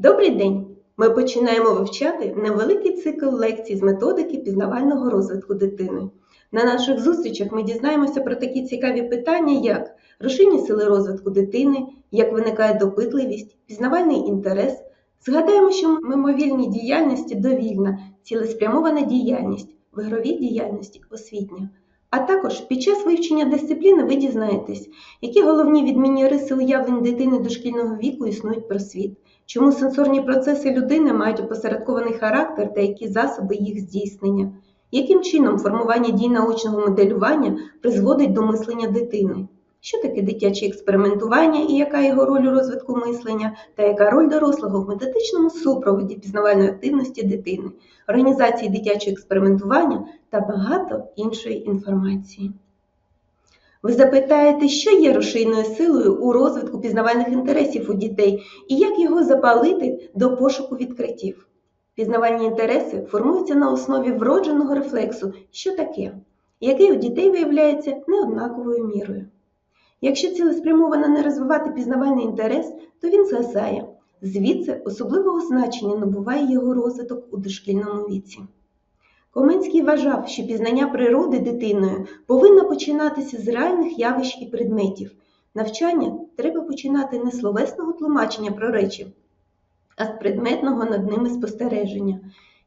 Добрий день! Ми починаємо вивчати невеликий цикл лекцій з методики пізнавального розвитку дитини. На наших зустрічах ми дізнаємося про такі цікаві питання, як рушійні сили розвитку дитини, як виникає допитливість, пізнавальний інтерес. Згадаємо, що мимовільні діяльності довільна, цілеспрямована діяльність, в ігровій діяльності освітня. А також під час вивчення дисципліни ви дізнаєтесь, які головні відмінні риси уявлень дитини дошкільного віку існують про світ, чому сенсорні процеси людини мають опосередкований характер та які засоби їх здійснення, яким чином формування дій научного моделювання призводить до мислення дитини, що таке дитяче експериментування і яка його роль у розвитку мислення, та яка роль дорослого в методичному супроводі пізнавальної активності дитини, організації дитячого експериментування та багато іншої інформації. Ви запитаєте, що є рушійною силою у розвитку пізнавальних інтересів у дітей і як його запалити до пошуку відкриттів. Пізнавальні інтереси формуються на основі вродженого рефлексу, що таке, який у дітей виявляється неоднаковою мірою. Якщо цілеспрямовано не розвивати пізнавальний інтерес, то він згасає. Звідси особливого значення набуває його розвиток у дошкільному віці. Коменський вважав, що пізнання природи дитиною повинно починатися з реальних явищ і предметів. Навчання треба починати не з словесного тлумачення про речі, а з предметного над ними спостереження.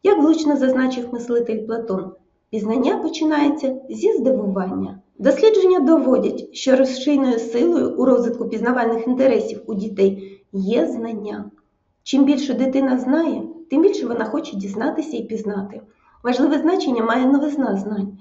Як влучно зазначив мислитель Платон, пізнання починається зі здивування. Дослідження доводять, що розшийною силою у розвитку пізнавальних інтересів у дітей є знання. Чим більше дитина знає, тим більше вона хоче дізнатися і пізнати. Важливе значення має новизна знань.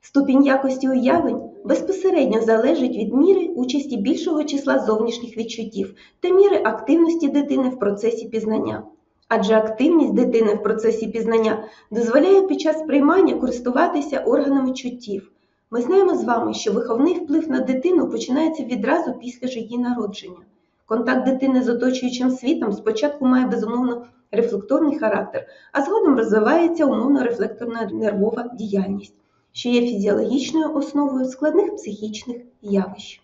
Ступінь якості уявлень безпосередньо залежить від міри участі більшого числа зовнішніх відчуттів та міри активності дитини в процесі пізнання. Адже активність дитини в процесі пізнання дозволяє під час приймання користуватися органами чуттів. Ми знаємо з вами, що виховний вплив на дитину починається відразу після ж її народження. Контакт дитини з оточуючим світом спочатку має безумовно рефлекторний характер, а згодом розвивається умовно-рефлекторна нервова діяльність, що є фізіологічною основою складних психічних явищ.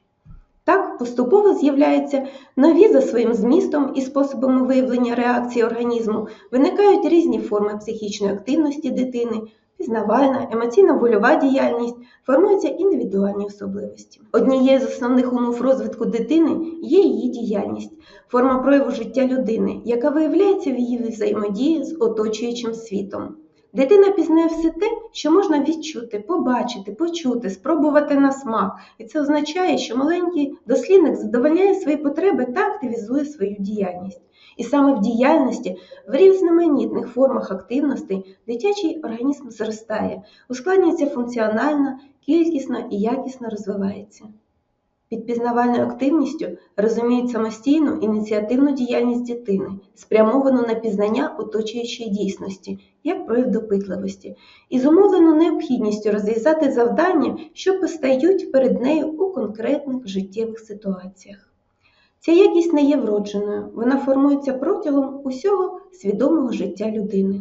Так, поступово з'являються нові за своїм змістом і способами виявлення реакції організму, виникають різні форми психічної активності дитини, пізнавальна, емоційно-вольова діяльність, формуються індивідуальні особливості. Однією з основних умов розвитку дитини є її діяльність, форма прояву життя людини, яка виявляється в її взаємодії з оточуючим світом. Дитина пізнає все те, що можна відчути, побачити, почути, спробувати на смак, і це означає, що маленький дослідник задовольняє свої потреби та активізує свою діяльність. І саме в діяльності, в різноманітних формах активності дитячий організм зростає, ускладнюється функціонально, кількісно і якісно розвивається. Під пізнавальною активністю розуміють самостійну ініціативну діяльність дитини, спрямовану на пізнання оточуючої дійсності, як прояв допитливості, і зумовлену необхідністю розв'язати завдання, що постають перед нею у конкретних життєвих ситуаціях. Ця якість не є вродженою, вона формується протягом усього свідомого життя людини.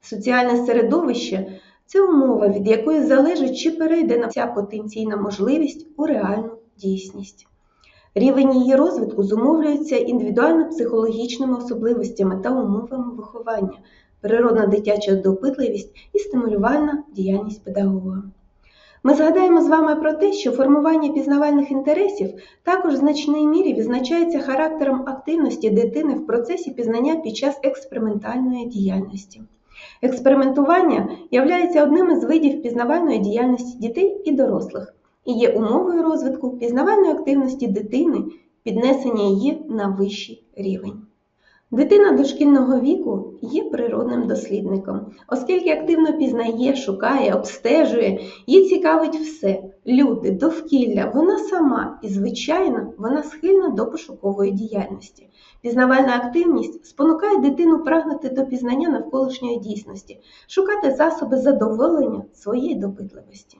Соціальне середовище це умова, від якої залежить, чи перейде ця потенційна можливість у реальну дійсність. Рівень її розвитку зумовлюється індивідуально-психологічними особливостями та умовами виховання, природна дитяча допитливість і стимулювальна діяльність педагога. Ми згадаємо з вами про те, що формування пізнавальних інтересів також в значній мірі відзначається характером активності дитини в процесі пізнання під час експериментальної діяльності. Експериментування являється одним із видів пізнавальної діяльності дітей і дорослих і є умовою розвитку пізнавальної активності дитини, піднесення її на вищий рівень. Дитина дошкільного віку є природним дослідником, оскільки активно пізнає, шукає, обстежує, їй цікавить все люди, довкілля, вона сама і, звичайно, вона схильна до пошукової діяльності. Пізнавальна активність спонукає дитину прагнути до пізнання навколишньої дійсності, шукати засоби задоволення своєї допитливості.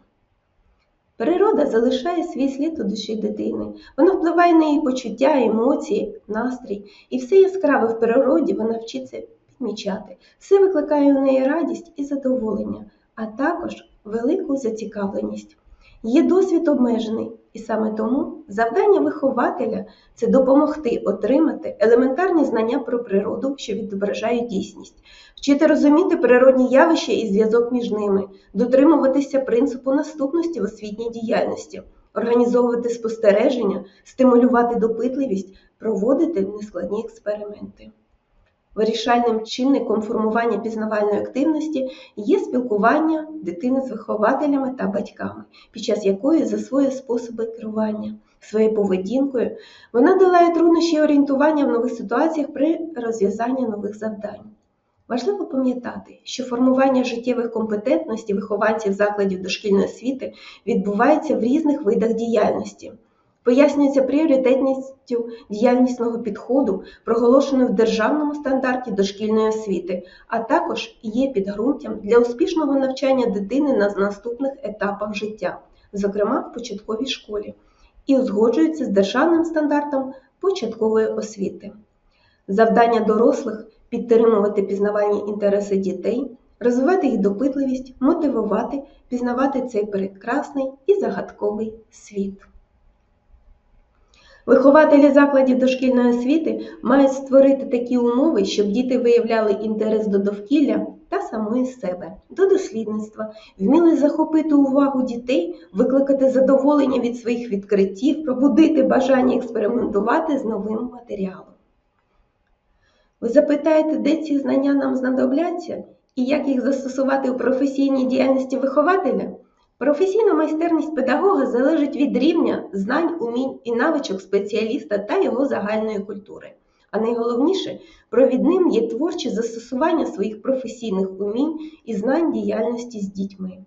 Природа залишає свій слід у душі дитини. Вона впливає на її почуття, емоції, настрій, і все яскраве в природі вона вчиться підмічати. Все викликає у неї радість і задоволення, а також велику зацікавленість. Є досвід обмежений, і саме тому завдання вихователя це допомогти отримати елементарні знання про природу, що відображають дійсність, вчити розуміти природні явища і зв'язок між ними, дотримуватися принципу наступності в освітній діяльності, організовувати спостереження, стимулювати допитливість, проводити нескладні експерименти. Вирішальним чинником формування пізнавальної активності є спілкування дитини з вихователями та батьками, під час якої засвоює способи керування своєю поведінкою. Вона долає труднощі орієнтування в нових ситуаціях при розв'язанні нових завдань. Важливо пам'ятати, що формування життєвих компетентностей вихованців закладів дошкільної освіти відбувається в різних видах діяльності. Пояснюється пріоритетністю діяльнісного підходу, проголошеною в державному стандарті дошкільної освіти, а також є підґрунтям для успішного навчання дитини на наступних етапах життя, зокрема в початковій школі, і узгоджується з державним стандартом початкової освіти. Завдання дорослих підтримувати пізнавальні інтереси дітей, розвивати їх допитливість, мотивувати, пізнавати цей прекрасний і загадковий світ. Вихователі закладів дошкільної освіти мають створити такі умови, щоб діти виявляли інтерес до довкілля та самої себе, до дослідництва, вміли захопити увагу дітей, викликати задоволення від своїх відкриттів, пробудити бажання експериментувати з новим матеріалом. Ви запитаєте, де ці знання нам знадобляться і як їх застосувати у професійній діяльності вихователя? Професійна майстерність педагога залежить від рівня знань, умінь і навичок спеціаліста та його загальної культури. А найголовніше, провідним є творче застосування своїх професійних умінь і знань діяльності з дітьми.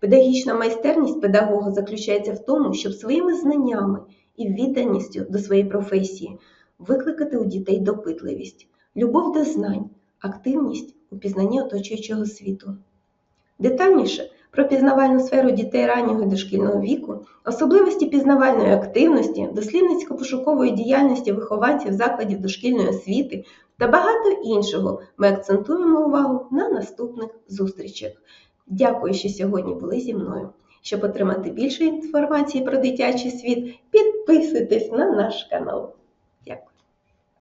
Педагогічна майстерність педагога заключається в тому, щоб своїми знаннями і відданістю до своєї професії викликати у дітей допитливість, любов до знань, активність у пізнанні оточуючого світу. Детальніше про пізнавальну сферу дітей раннього і дошкільного віку, особливості пізнавальної активності, дослідницько-пошукової діяльності вихованців закладів дошкільної освіти та багато іншого ми акцентуємо увагу на наступних зустрічах. Дякую, що сьогодні були зі мною. Щоб отримати більше інформації про дитячий світ, підписуйтесь на наш канал.